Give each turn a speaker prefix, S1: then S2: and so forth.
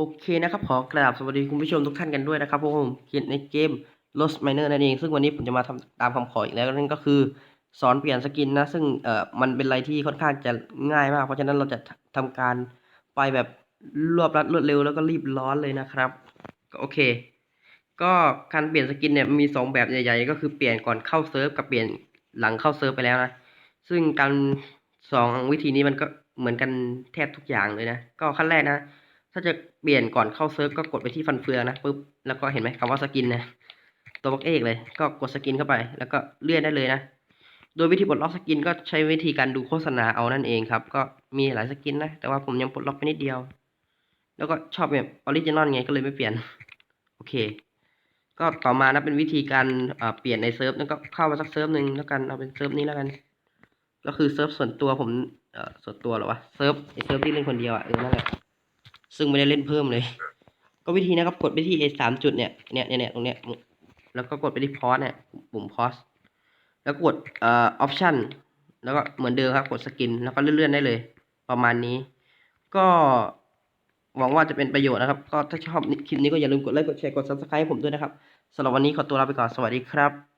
S1: โอเคนะครับ ขอกราบสวัสดีคุณผู้ชมทุกท่านกันด้วยนะครับผมเขียนในเกม Lost Miner นั่นเอง ซึ่งวันนี้ผมจะมาทำตามคำขออีกแล้วนั่นก็คือ สอนเปลี่ยนสกินนะ ซึ่งเอ่อมันเป็นอะไรที่ค่อนข้างจะง่ายมาก เพราะฉะนั้นเราจะทำการไปแบบรวบรัดรวดเร็วแล้วก็รีบร้อนเลยนะครับก็โอเค ก็การเปลี่ยนสกินเนี่ยมีสองแบบใหญ่ ๆ ก็คือเปลี่ยนก่อนเข้าเซิร์ฟกับเปลี่ยนหลังเข้าเซิร์ฟไปแล้วนะซึ่งการสองวิธีนี้มันก็เหมือนกันแทบทุกอย่างเลยนะ ก็ขั้นแรกนะ ถ้าจะเปลี่ยนก่อนเข้าเซิร์ฟก็กดไปที่ฟันเฟืองนะปุ๊บแล้วก็เห็นไหมคำว่าสกินนะตัวบล็อกเอกเลยก็กดสกินเข้าไป แล้วก็เลื่อนได้เลยนะโดยวิธีปลดล็อกสกินก็ใช้วิธีการดูโฆษณาเอานั่นเองครับ ก็มีหลายสกินนะ แต่ว่าผมยังปลดล็อกไปนิดเดียว แล้วก็ชอบแบบออริจินอลไงก็เลยไม่เปลี่ยน โอเค ก็ต่อมานะเป็นวิธีการเปลี่ยนในเซิร์ฟนั่นก็เข้ามาสักเซิร์ฟหนึ่งแล้วกันเอาเป็นเซิร์ฟนี้แล้วกัน ก็คือเซิร์ฟส่วนตัวผมเอ่อส่วนตัวหรอวะเซิร์ฟไอเซิร์ฟที่เล่นคนเดียวอะเออนั่นแหละ ซึ่งไม่ได้เล่นเพิ่มเลย ก็วิธีนะครับกดไปที่ไอสามจุดเนี่ยเนี่ยเนี่ยตรงเนี้ยแล้วก็กดไปที่พอสเนี่ยปุ่มพอสแล้วกดเอ่อออปชั่นแล้วก็เหมือนเดิมครับกดสกินแล้วก็เลื่อนๆได้เลย ประมาณนี้ ก็หวังว่าจะเป็นประโยชน์นะครับ ก็ถ้าชอบคลิปนี้ก็อย่าลืมกดไลค์กดแชร์กด subscribe ให้ผมด้วยนะครับสำหรับวันนี้ขอตัวลาไปก่อนสวัสดีครับ